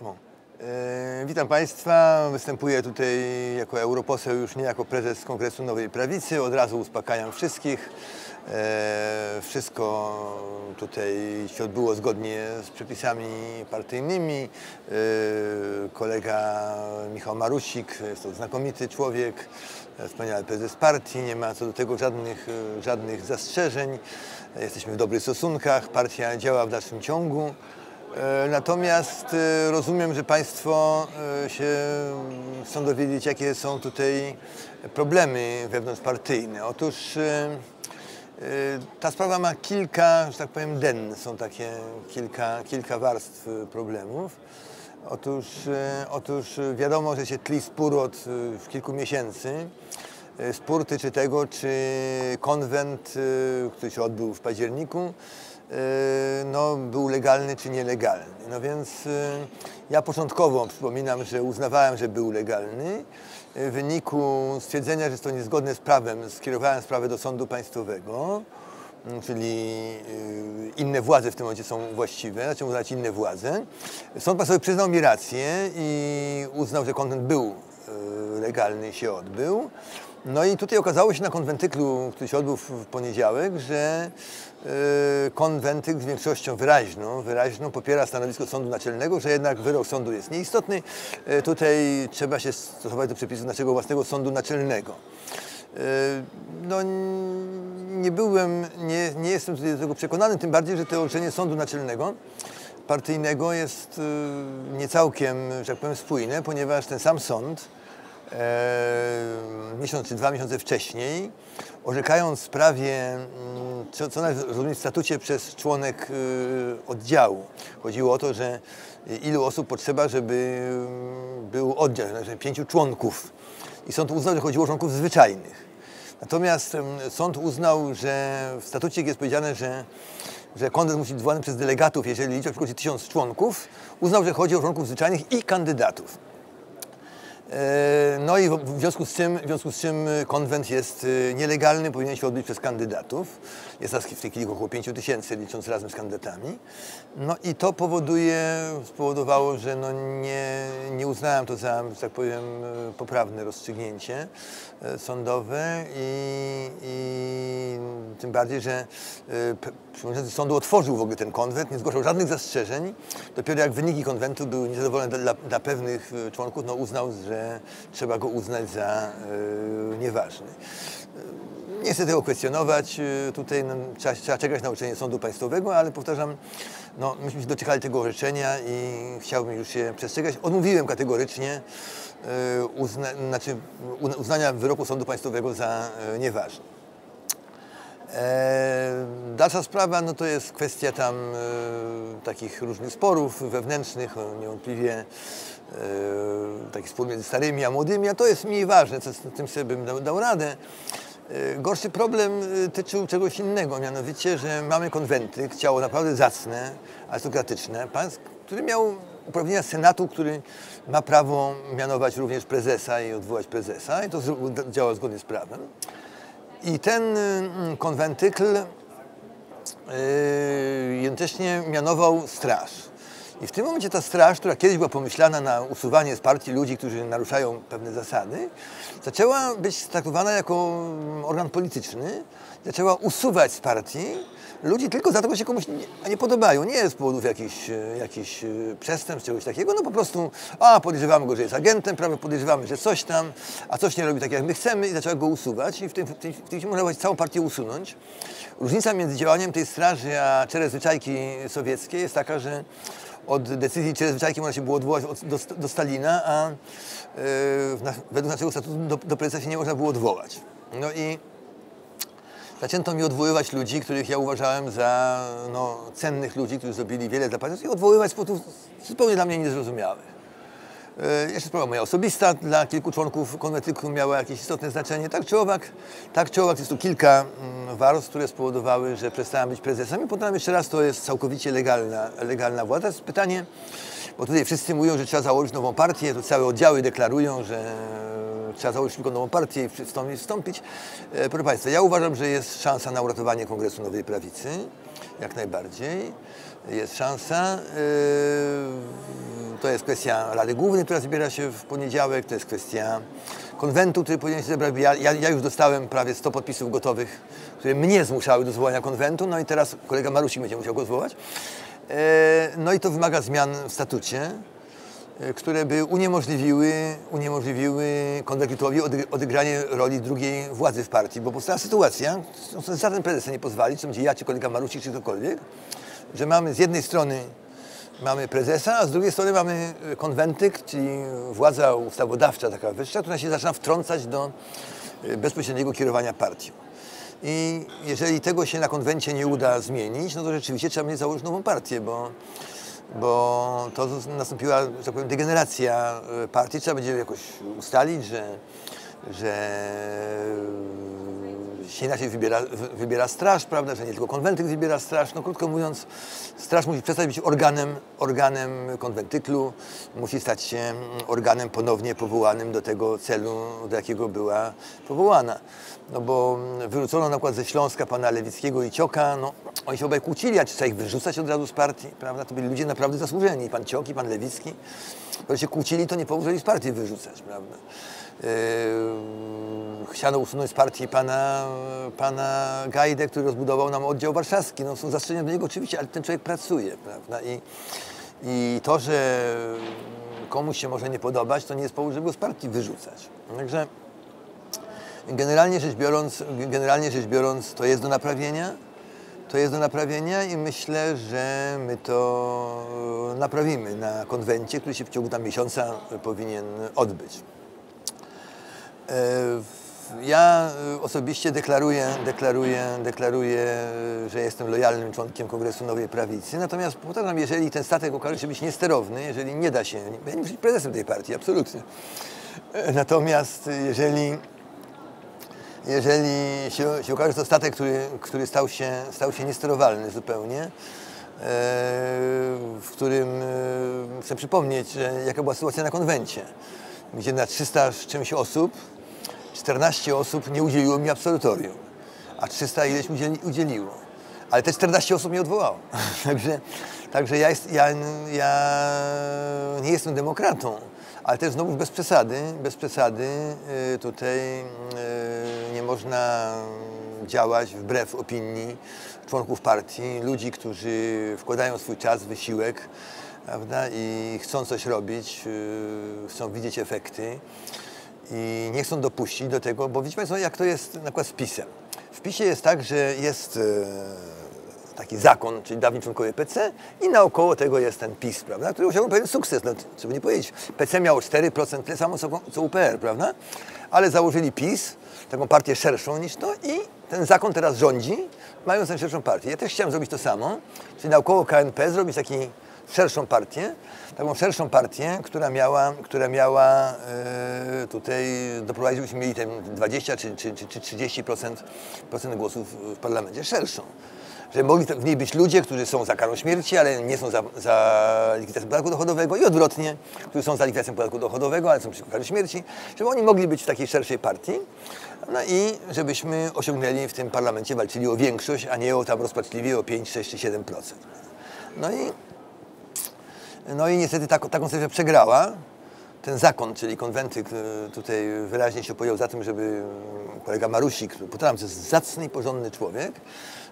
E, witam Państwa. Występuję tutaj jako europoseł, już nie jako prezes Kongresu Nowej Prawicy. Od razu uspokajam wszystkich. E, wszystko tutaj się odbyło zgodnie z przepisami partyjnymi. E, kolega Michał Marusik jest to znakomity człowiek, wspaniały prezes partii, nie ma co do tego żadnych, żadnych zastrzeżeń. Jesteśmy w dobrych stosunkach, partia działa w dalszym ciągu. E, Natomiast e, rozumiem, że Państwo e, się chcą dowiedzieć, jakie są tutaj problemy wewnątrzpartyjne. Otóż ta sprawa ma kilka, że tak powiem, den. Są takie kilka, kilka warstw problemów. Otóż, otóż wiadomo, że się tli spór od kilku miesięcy. E, Spór tyczy tego, czy konwent, e, który się odbył w październiku, e, no, był legalny czy nielegalny. No więc ja początkowo przypominam, że uznawałem, że był legalny. W wyniku stwierdzenia, że jest to niezgodne z prawem, skierowałem sprawę do sądu państwowego, m, czyli inne władze w tym momencie są właściwe, znaczy uznać inne władze. Sąd państwowy przyznał mi rację i uznał, że konwent był legalny się odbył. No i tutaj okazało się na konwentyklu, który się odbył w poniedziałek, że e, konwentykl z większością wyraźną, wyraźną popiera stanowisko Sądu Naczelnego, że jednak wyrok sądu jest nieistotny. E, Tutaj trzeba się stosować do przepisów naszego własnego Sądu Naczelnego. E, No, nie byłem, nie, nie jestem do tego przekonany, tym bardziej, że to orzeczenie Sądu Naczelnego partyjnego jest y, nie całkiem, że tak powiem, spójne, ponieważ ten sam sąd miesiąc czy dwa miesiące wcześniej, orzekając w sprawie, mm, co, co rozumieć w statucie przez członek y, oddziału. Chodziło o to, że ilu osób potrzeba, żeby mm, był oddział, znaczy pięciu członków. I sąd uznał, że chodziło o członków zwyczajnych. Natomiast em, sąd uznał, że w statucie jest powiedziane, że, że konwent musi być zwołany przez delegatów, jeżeli liczba przekroczy tysiąc członków. Uznał, że chodzi o członków zwyczajnych i kandydatów. E, No i w związku z czym, w związku z czym konwent jest e, nielegalny, powinien się odbyć przez kandydatów. Jest nas w tej chwili około 5 tysięcy, licząc razem z kandydatami. No i to powoduje, spowodowało, że no nie, nie uznałem to za, że tak powiem, e, poprawne rozstrzygnięcie e, sądowe i, i tym bardziej, że e, przewodniczący sądu otworzył w ogóle ten konwent, nie zgłaszał żadnych zastrzeżeń. Dopiero jak wyniki konwentu były niezadowolone dla, dla pewnych e, członków, no uznał, że trzeba go uznać za e, nieważny. Nie chcę tego kwestionować, e, tutaj no, trzeba, trzeba czekać na orzeczenie sądu państwowego, ale powtarzam, no, myśmy się doczekali tego orzeczenia i chciałbym już się przestrzegać. Odmówiłem kategorycznie e, uzna, znaczy, uznania wyroku sądu państwowego za nieważny. E, Dalsza sprawa no to jest kwestia tam e, takich różnych sporów wewnętrznych, o, niewątpliwie e, taki spór między starymi a młodymi, a to jest mniej ważne, co, tym sobie bym dał, dał radę. E, Gorszy problem e, tyczył czegoś innego, mianowicie, że mamy konwenty, ciało naprawdę zacne, arystokratyczne, pan, który miał uprawnienia Senatu, który ma prawo mianować również prezesa i odwołać prezesa i to działa zgodnie z prawem. I ten mm, konwentykl jednocześnie mianował straż. I w tym momencie ta straż, która kiedyś była pomyślana na usuwanie z partii ludzi, którzy naruszają pewne zasady, zaczęła być traktowana jako mm, organ polityczny, zaczęła usuwać z partii ludzi tylko dlatego, że się komuś nie, nie podobają. Nie z powodów jakichś, e, jakichś e, przestępstw, czegoś takiego, no po prostu, a podejrzewamy go, że jest agentem, prawie podejrzewamy, że coś tam, a coś nie robi tak, jak my chcemy i zaczęła go usuwać i w tym, w tym, w tym można całą partię usunąć. Różnica między działaniem tej straży a czere zwyczajki sowieckiej jest taka, że od decyzji czere zwyczajki można się było odwołać od, do, do Stalina, a w na, według naszego statutu do, do prezesa się nie można było odwołać. No i zaczęto mi odwoływać ludzi, których ja uważałem za no, cennych ludzi, którzy zrobili wiele dla państwa i odwoływać z powodów zupełnie dla mnie niezrozumiałych. E, Jeszcze sprawa moja osobista, dla kilku członków konwentyku miała jakieś istotne znaczenie. Tak czy owak, tak czy owak jest tu kilka mm, warstw, które spowodowały, że przestałem być prezesem. I potem jeszcze raz, to jest całkowicie legalna, legalna władza. Jest pytanie, bo tutaj wszyscy mówią, że trzeba założyć nową partię, to całe oddziały deklarują, że trzeba założyć tylko nową partię i wstąpić. E, Proszę Państwa, ja uważam, że jest szansa na uratowanie Kongresu Nowej Prawicy, jak najbardziej. Jest szansa. To jest kwestia Rady Głównej, która zbiera się w poniedziałek, to jest kwestia konwentu, który powinien się zebrać. Ja, ja, już dostałem prawie 100 podpisów gotowych, które mnie zmuszały do zwołania konwentu, no i teraz kolega Marusik będzie musiał go zwołać. No i to wymaga zmian w statucie. E, które by uniemożliwiły, uniemożliwiły konwentitowi odegranie roli drugiej władzy w partii, bo powstała sytuacja, no, żaden prezes nie pozwali, czy będzie ja, czy kolega Marusi, czy ktokolwiek, że mamy z jednej strony mamy prezesa, a z drugiej strony mamy konwentyk, czyli władza ustawodawcza taka wyższa, która się zaczyna wtrącać do e, bezpośredniego kierowania partią. I jeżeli tego się na konwencie nie uda zmienić, no to rzeczywiście trzeba będzie założyć nową partię, bo bo to nastąpiła, że tak powiem, degeneracja e, partii. Trzeba będzie jakoś ustalić, że, że się inaczej wybiera, wybiera straż, prawda, że nie tylko konwentyk wybiera straż. No krótko mówiąc, straż musi przestać być organem, organem konwentyklu, musi stać się organem ponownie powołanym do tego celu, do jakiego była powołana. No bo wyrzucono na przykład ze Śląska pana Lewickiego i Cioka, no oni się obaj kłócili, a czy trzeba ich wyrzucać od razu z partii, prawda? To byli ludzie naprawdę zasłużeni, pan Ciok i pan Lewicki. Bo się kłócili, to nie powinni z partii wyrzucać, prawda? Yy, chciano usunąć z partii pana, pana Gajdę, który rozbudował nam oddział warszawski. No, są zastrzeżenia do niego oczywiście, ale ten człowiek pracuje, prawda? I, I to, że komuś się może nie podobać, to nie jest powód, żeby go z partii wyrzucać. Także generalnie rzecz biorąc, generalnie rzecz biorąc to jest do naprawienia. To jest do naprawienia i myślę, że my to naprawimy na konwencie, który się w ciągu tam miesiąca powinien odbyć. Ja osobiście deklaruję, deklaruję, deklaruję, że jestem lojalnym członkiem Kongresu Nowej Prawicy. Natomiast powtarzam, jeżeli ten statek okaże się być niesterowny, jeżeli nie da się, ja nie muszę być prezesem tej partii, absolutnie. E, natomiast jeżeli jeżeli się, się okaże, że to statek, który, który stał, się, stał się niesterowalny zupełnie, e, w którym e, chcę przypomnieć, jaka była sytuacja na konwencie, gdzie na 300 z czymś osób 14 osób nie udzieliło mi absolutorium, a 300 ileś udzieliło. Ale te 14 osób mnie odwołało. także także ja, jest, ja, ja nie jestem demokratą, ale też znowu bez przesady, bez przesady y, tutaj y, nie można działać wbrew opinii członków partii, ludzi, którzy wkładają swój czas, wysiłek prawda, i chcą coś robić, y, chcą widzieć efekty i nie chcą dopuścić do tego, bo widzicie Państwo, jak to jest na przykład z PiSem. W PiSie jest tak, że jest taki zakon, czyli dawni członkowie PC i naokoło tego jest ten PiS, prawda, który osiągnął pewien sukces, no, trzeba nie powiedzieć. PC miało 4%, tyle samo co, co UPR, prawda, ale założyli PiS, taką partię szerszą niż to i ten zakon teraz rządzi, mając tę szerszą partię. Ja też chciałem zrobić to samo, czyli naokoło KNP zrobić taką szerszą partię, taką szerszą partię, która miała, która miała e, tutaj doprowadzić, byśmy mieli ten 20 czy, czy, czy 30% procent głosów w parlamencie, szerszą że mogli w niej być ludzie, którzy są za karą śmierci, ale nie są za, za likwidacją podatku dochodowego i odwrotnie, którzy są za likwidacją podatku dochodowego, ale są przeciwko karze śmierci, żeby oni mogli być w takiej szerszej partii no i żebyśmy osiągnęli w tym parlamencie, walczyli o większość, a nie o tam rozpaczliwie o 5, 6 czy 7%. No i, no i niestety ta, ta przegrała. Ten zakon, czyli konwentyk tutaj wyraźnie się opowiedział za tym, żeby kolega Marusik, potem to jest zacny i porządny człowiek,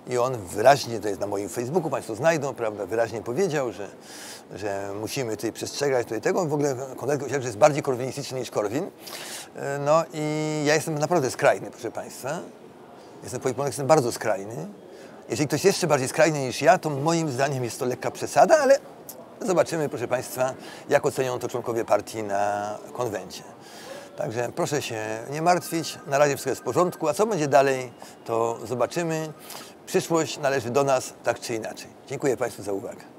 i on wyraźnie, to jest na moim Facebooku, Państwo znajdą, prawda, wyraźnie powiedział, że, że musimy tutaj przestrzegać tutaj tego. W ogóle Konrad że jest bardziej korwinistyczny niż Korwin. No i ja jestem naprawdę skrajny, proszę Państwa. Jestem politykiem, jestem bardzo skrajny. Jeżeli ktoś jeszcze bardziej skrajny niż ja, to moim zdaniem jest to lekka przesada, ale zobaczymy, proszę Państwa, jak ocenią to członkowie partii na konwencie. Także proszę się nie martwić, na razie wszystko jest w porządku, a co będzie dalej, to zobaczymy. Przyszłość należy do nas tak czy inaczej. Dziękuję Państwu za uwagę.